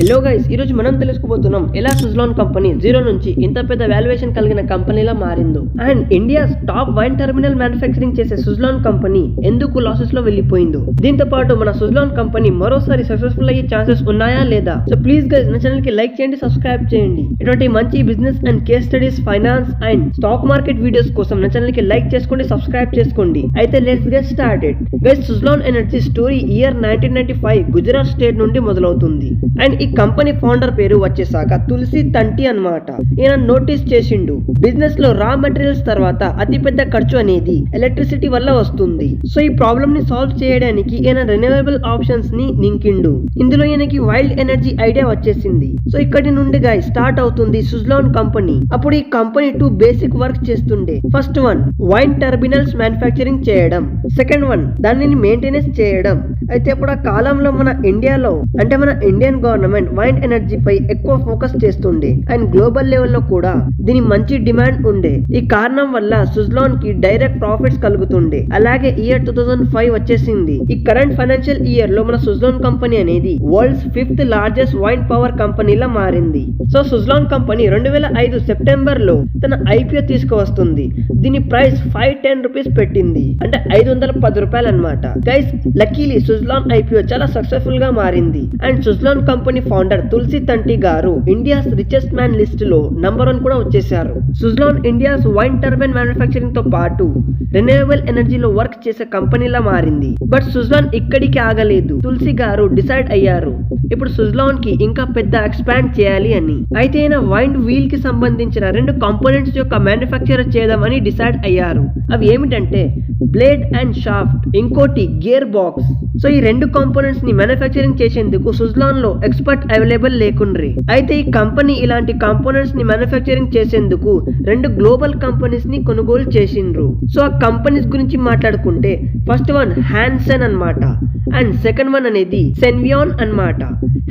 Hello guys ఈ రోజు మనం తెలుసుకోబోతున్నాం ఎలా సుజ్లాన్ కంపెనీ జీరో నుంచి ఇంత పెద్ద వాల్యుయేషన్ కలిగిన కంపెనీలా మారిందో. And India top wind terminal manufacturing చేసే సుజ్లాన్ కంపెనీ ఎందుకు లాసెస్లో వెళ్ళిపోయిందో. దీంతో పాటు మన సుజ్లాన్ కంపెనీ మరోసారి సక్సెస్ఫుల్ అయ్యే ఛాన్సెస్ ఉన్నాయా లేదా? సో ప్లీజ్ గైస్ నా ఛానల్కి లైక్ చేయండి సబ్స్క్రైబ్ చేయండి. ఇటువంటి మంచి business and case studies finance and stock market videos కోసం నా ఛానల్కి లైక్ చేసుకోండి సబ్స్క్రైబ్ చేసుకోండి. అయితే let's get started guys Suzlon energy story year nineteen ninety five Gujarat state నుండి మొదలవుతుంది. అండ్ ఈ కంపెనీ ఫౌండర్ పేరు వచ్చేసాక తులసి తంటి అన్నమాట. ఈయన నోటీస్ చేసిండు. బిజినెస్లో రా మెటీరియల్స్ తర్వాత అతి పెద్ద ఖర్చు అనేది ఎలక్ట్రిసిటీ వల్ల వస్తుంది. సో ఈ ప్రాబ్లమ్ని సాల్వ్ చేయడానికి ఈయన రెన్యూవబుల్ ఆప్షన్స్ని నింకిండు. ఇందులో ఈయనకి వైల్డ్ ఎనర్జీ ఐడియా వచ్చేసింది. సో ఇక్కడి నుండి గా స్టార్ట్ అవుతుంది సుజ్లాన్ కంపెనీ. అప్పుడు ఈ కంపెనీ టూ బేసిక్ వర్క్ చేస్తుండే. First one wind terminals manufacturing చేయడం. సెకండ్ వన్ దానిని మెయింటెనెన్స్ చేయడం. అయితే అప్పుడు ఆ కాలంలో మన ఇండియాలో అంటే మన ఇండియన్ గవర్నమెంట్ వైండ్ ఎనర్జీ పై ఎక్కువ ఫోకస్ చేస్తుండే. అండ్ గ్లోబల్ లెవెల్లో కూడా దీని మంచి డిమాండ్ ఉండే. ఈ కారణం వల్ల సుజ్లాన్కి డైరెక్ట్ ప్రాఫిట్స్ కలుగుతుండే. అలాగే ఇయర్ టూ థౌసండ్ ఫైవ్ వచ్చేసింది. ఈ కరెంట్ ఫైనాన్షియల్ ఇయర్లో మన సుజ్లాన్ కంపెనీ అనేది world's fifth largest wind power కంపెనీలా మారింది. సో సుజ్లాన్ కంపెనీ రెండు వేల ఐదు సెప్టెంబర్లో తన ఐపీఓ తీసుకువస్తుంది. దీని ప్రైస్ ఫైవ్ టెన్ రూపీస్ పెట్టింది. అంటే ఐదు వందల పది రూపాయలు అనమాట గైస్ లక్కీలీ సుజ్లాన్ ఐపీఓ చాలా సక్సెస్ఫుల్గా మారింది. And Suzlon company founder Tulsi Tanti garu India's richest man లిస్ట్లో నంబర్ వన్ కూడా వచ్చేసారు సుజ్లాన్ ఇండియాస్ వైన్ టర్బైన్ మ్యానుఫ్యాక్చరింగ్తో పాటు రెన్యూవబుల్ ఎనర్జీలో వర్క్ చేసే కంపెనీలా మారింది. బట్ సుజ్లాన్ ఇక్కడికి ఆగలేదు. తులసి గారు డిసైడ్ అయ్యారు. ఇప్పుడు సుజ్లాన్కి ఇంకా పెద్ద ఎక్స్పాండ్ చేయాలి అని. అయితే ఆయన వైండ్ వీల్కి సంబంధించిన రెండు కాంపోనెంట్స్ యొక్క మ్యానుఫ్యాక్చర్ చేద్దామని డిసైడ్ అయ్యారు. అవి ఏమిటంటే బ్లేడ్ అండ్ షాఫ్ట్ ఇంకోటి గేర్ బాక్స్ సో ఈ రెండు కాంపోనెంట్స్ని మ్యానుఫ్యాక్చరింగ్ చేసేందుకు సుజ్లాన్లో ఎక్స్పర్ట్ అవైలబుల్ లేకుండ్రి. అయితే ఈ కంపెనీ ఇలాంటి కాంపోనెంట్స్ని మ్యానుఫ్యాక్చరింగ్ చేసేందుకు రెండు గ్లోబల్ కంపెనీస్ని కొనుగోలు చేసిండ్రు. సో ఆ కంపెనీస్ గురించి మాట్లాడుకుంటే ఫస్ట్ వన్ హ్యాన్సన్ అన్నమాట. అండ్ సెకండ్ వన్ అనేది సెన్వియాన్ అన్నమాట.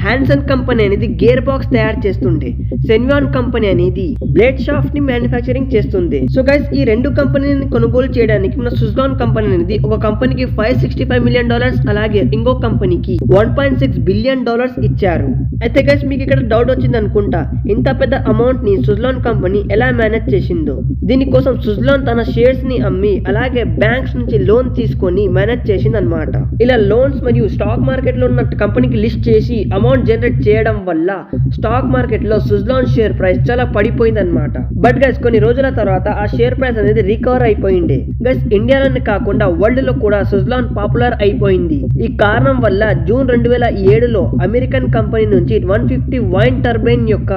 హ్యాన్సన్ కంపెనీ అనేది గేర్ బాక్స్ తయారు చేస్తుండే. సెన్వియాన్ కంపెనీ అనేది బ్లేడ్ షాఫ్ట్ని మ్యానుఫ్యాక్చరింగ్ చేస్తుంది సో గైస్ ఈ రెండు కంపెనీని కొనుగోలు చేయడానికి మన సుజ్లాన్ కంపెనీ అనేది ఒక కంపెనీకి five sixty five million dollars అలాగే ఇంకో కంపెనీకి one point six billion dollars ఇచ్చారు. అయితే గైస్ మీకు ఇక్కడ డౌట్ వచ్చింది అనుకుంటా. ఇంత పెద్ద అమౌంట్ని సుజ్లాన్ కంపెనీ ఎలా మేనేజ్ చేసిందో? దీనికోసం సుజ్లాన్ తన షేర్స్ని అమ్మి అలాగే బ్యాంక్స్ నుంచి లోన్ తీసుకొని మేనేజ్ చేసింది అనమాట ఇలా లోన్స్ మరియు స్టాక్ మార్కెట్లో ఉన్న కంపెనీకి లిస్ట్ చేసి అమౌంట్ జనరేట్ చేయడం వల్ల స్టాక్ మార్కెట్లో సుజ్లాన్ షేర్ ప్రైస్ చాలా పడిపోయింది అనమాట బట్ గైస్ కొన్ని రోజుల తర్వాత ఆ షేర్ ప్రైస్ అనేది రికవర్ అయిపోయింది. గైస్ ఇండియాలోనే కాకుండా వరల్డ్లో కూడా సుజ్లాన్ పాపులర్ అయిపోయింది. ఈ కారణం వల్ల జూన్ రెండు వేల ఏడులో అమెరికన్ కంపెనీ నుంచి వన్ ఫిఫ్టీ వైన్ టర్బైన్ యొక్క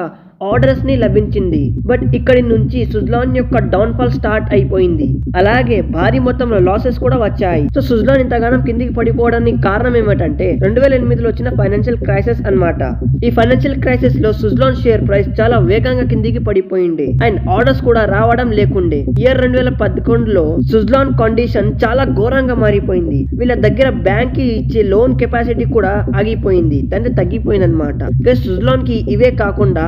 ఆర్డర్స్ని లభించింది. బట్ ఇక్కడి నుంచి సుజ్లాన్ యొక్క డౌన్ ఫాల్ స్టార్ట్ అయిపోయింది. అలాగే భారీ మొత్తంలో లాసెస్ కూడా వచ్చాయి. సో సుజ్లాన్ ఇంతగానం కిందికి పడిపోవడానికి కారణం ఏమిటంటే రెండు వేల ఎనిమిదిలో వచ్చిన ఫైనాన్షియల్ క్రైసిస్ అన్నమాట. ఈ ఫైనాన్షియల్ క్రైసిస్లో సుజ్లాన్ షేర్ ప్రైస్ చాలా వేగంగా కిందికి పడిపోయింది. అండ్ ఆర్డర్స్ కూడా రావడం లేకుండే. ఇయర్ రెండు వేల పదకొండులో సుజ్లాన్ కండిషన్ చాలా ఘోరంగా మారిపోయింది. వీళ్ళ దగ్గర బ్యాంక్కి ఇచ్చే లోన్ కెపాసిటీ కూడా ఆగిపోయింది. అంటే తగ్గిపోయింది అనమాట సుజ్లాన్కి ఇవే కాకుండా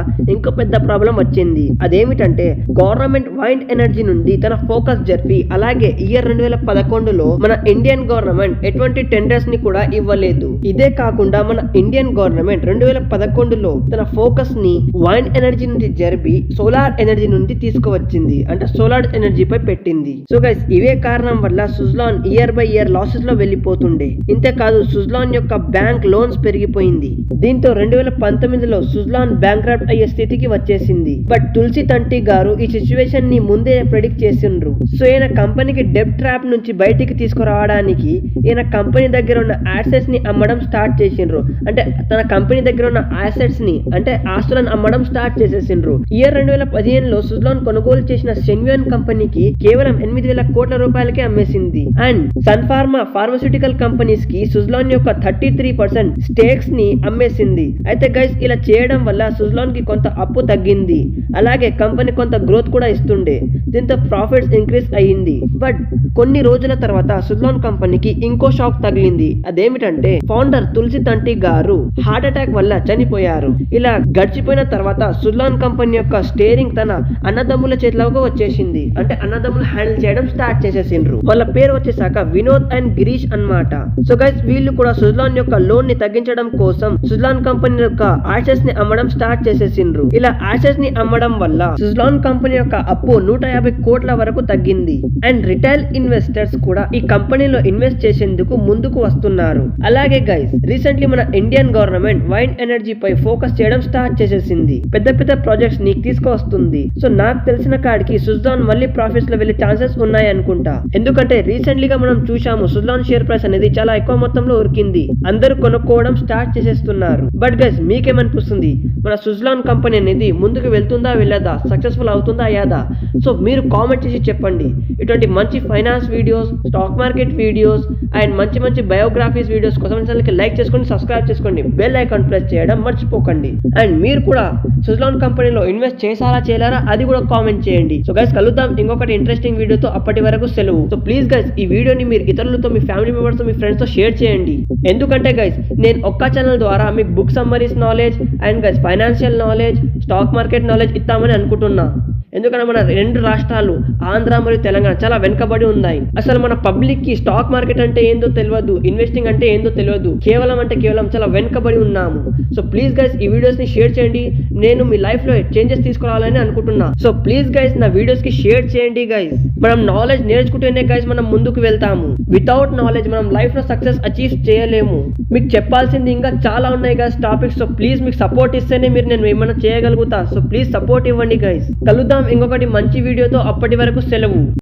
పెద్ద ప్రాబ్లం వచ్చింది. అదేమిటంటే గవర్నమెంట్ వైండ్ ఎనర్జీ నుండి తన ఫోకస్ జరిపి అలాగే ఇయర్ రెండు వేల పదకొండులో మన ఇండియన్ గవర్నమెంట్ ఎటువంటి టెండర్స్ని కూడా ఇవ్వలేదు. ఇదే కాకుండా మన ఇండియన్ గవర్నమెంట్ రెండు వేల పదకొండులో తన ఫోకస్ని వైండ్ ఎనర్జీ నుండి జరిపి సోలార్ ఎనర్జీ నుండి తీసుకువచ్చింది. అంటే సోలార్ ఎనర్జీ పై పెట్టింది. సో గైస్ ఇవే కారణం వల్ల సుజ్లాన్ ఇయర్ బై ఇయర్ లాసెస్లో వెళ్ళిపోతుండే. ఇంతేకాదు సుజ్లాన్ యొక్క బ్యాంక్ లోన్స్ పెరిగిపోయింది. దీంతో రెండు వేల పంతొమ్మిదిలో సుజ్లాన్ బ్యాంక్ అయ్యే స్థితి స్థితికి వచ్చేసింది. బట్ తులసి తంటి గారు ఈ సిచ్యువేషన్ని ముందే ప్రెడిక్ట్ చేసిండ్రు. సో ఈయన కంపెనీకి డెప్ ట్రాప్ నుంచి బయటికి తీసుకురావడానికి ఈయన కంపెనీ దగ్గర ఉన్న యాసెట్స్ని అమ్మడం స్టార్ట్ చేసిండ్రు. అంటే తన కంపెనీ దగ్గర ఉన్న యాసెట్స్ని అంటే ఆస్తులను అమ్మడం స్టార్ట్ చేసేసిండ్రు. ఇయర్ రెండు వేల పదిహేనులో సుజ్లాన్ కొనుగోలు చేసిన సెన్వియన్ కంపెనీకి కేవలం ఎనిమిది వేల కోట్ల రూపాయలకే అమ్మేసింది. అండ్ సన్ ఫార్మా ఫార్మస్యూటికల్ కంపెనీస్కి సుజ్లాన్ యొక్క థర్టీ త్రీ పర్సెంట్ స్టేక్స్ని అమ్మేసింది. అయితే గైస్ ఇలా చేయడం వల్ల సుజ్లాన్కి కొంత అప్పు తగ్గింది. అలాగే కంపెనీ కొంత గ్రోత్ కూడా ఇస్తుండే. దీంతో ప్రాఫిట్స్ ఇంక్రీస్ అయ్యింది. బట్ కొన్ని రోజుల తర్వాత సుజ్లాన్ కంపెనీకి ఇంకో షాక్ తగిలింది. అదేమిటంటే ఫౌండర్ తులసి తంటి గారు హార్ట్ అటాక్ వల్ల చనిపోయారు. ఇలా గడిచిపోయిన తర్వాత సుల్లాన్ కంపెనీ యొక్క స్టేరింగ్ తన అన్నదమ్ముల చేతిలోకి వచ్చేసింది. అంటే అన్నదమ్ములు హ్యాండిల్ చేయడం స్టార్ట్ చేసేసిండ్రు. వాళ్ళ పేరు వచ్చేసాక వినోద్ అండ్ గిరీష్ అన్నమాట. సో గైస్ వీళ్ళు కూడా సుజ్లాన్ యొక్క లోన్ని తగ్గించడం కోసం సుజ్లాన్ కంపెనీ యొక్క ఆషెస్ని అమ్మడం స్టార్ట్ చేసేసిండ్రు. ఇలా ఆషెస్ని అమ్మడం వల్ల సుజ్లాన్ కంపెనీ యొక్క అప్పు నూట యాభై కోట్ల వరకు తగ్గింది. అండ్ రిటైల్ ఇన్వెస్టర్స్ కూడా ఈ కంపెనీలో ఇన్వెస్ట్ చేసేందుకు ముందుకు వస్తున్నారు. అలాగే గైస్ రీసెంట్లీ మన ఇండియన్ గవర్నమెంట్ వైండ్ ఎనర్జీ పై ఫోకస్ చేయడం స్టార్ట్ చేసేసింది. పెద్ద పెద్ద ప్రాజెక్ట్స్ నీకు తీసుకువస్తుంది. సో నాకు తెలిసిన కాడికి సుజ్లాన్ మళ్ళీ ప్రాఫిట్స్లో వెళ్ళే ఛాన్సెస్ ఉన్నాయి అనుకుంటా. ఎందుకంటే రీసెంట్లీగా మనం చూసాము సుజ్లాన్ షేర్ ప్రైస్ అనేది చాలా ఎక్కువ మొత్తంలో ఉరికింది. అందరూ కొనుక్కోవడం స్టార్ట్ చేసేస్తున్నారు. బట్ గైస్ మీకేమనిపిస్తుంది? మన సుజ్లాన్ కంపెనీ అనేది ముందుకు వెళ్తుందా వెళ్ళదా? సక్సెస్ఫుల్ అవుతుందా? అయ్యాదా? సో మీరు కామెంట్ చేసి చెప్పండి. ఇటువంటి మంచి finance videos stock market videos and మంచి మంచి బయోగ్రఫీస్ వీడియోస్ కోసం ఛానల్కి లైక్ చేసుకోండి సబ్స్క్రైబ్ చేసుకోండి బెల్ ఐకాన్ ప్రెస్ చేయడం మర్చిపోకండి. అండ్ మీరు కూడా సుజలాన్ కంపెనీలో ఇన్వెస్ట్ చేసారా చేయలేరా అది కూడా కామెంట్ చేయండి. సో గైస్ కలుద్దాం. ఇంకొకటి ఇంట్రెస్టింగ్ వీడియోతో అప్పటి వరకు సెలవు. సో ప్లీజ్ గైస్ ఈ వీడియోని మీరు ఇతరులతో మీ ఫ్యామిలీ మెంబర్స్ మీ ఫ్రెండ్స్తో షేర్ చేయండి. ఎందుకంటే గైస్ నేను ఒక్క ఛానల్ ద్వారా మీకు book summaries knowledge and guys financial knowledge stock market knowledge ఇస్తామని అనుకుంటున్నా. ఎందుకంటే మన రెండు రాష్ట్రాలు ఆంధ్ర మరియు తెలంగాణ చాలా వెనుకబడి ఉన్నాయి. అసలు మన పబ్లిక్కి స్టాక్ మార్కెట్ అంటే ఏందో తెలియదు ఇన్వెస్టింగ్ అంటే ఏందో తెలియదు. కేవలం అంటే కేవలం చాలా వెనుకబడి ఉన్నాము. సో ప్లీజ్ గైస్ ఈ వీడియోస్ని షేర్ చేయండి. నేను మీ లైఫ్లో చేంజెస్ తీసుకురావాలని అనుకుంటున్నా. సో ప్లీజ్ గైస్ నా వీడియోస్కి షేర్ చేయండి గైస్ మనం నాలెడ్జ్ నేర్చుకుంటేనే గైస్ మనం ముందుకు వెళ్తాము. వితౌట్ నాలెడ్జ్ మనం లైఫ్లో సక్సెస్ అచీవ్ చేయలేము. మీకు చెప్పాల్సింది ఇంకా చాలా ఉన్నాయి గైస్ టాపిక్స్ సో ప్లీజ్ మీకు సపోర్ట్ ఇస్తేనే మీరు నేను ఏమైనా చేయగలుగుతా. సో ప్లీజ్ సపోర్ట్ ఇవ్వండి గైస్ కలుద్దాం ఇంకొకటి మంచి వీడియోతో అప్పటి వరకు సెలవు.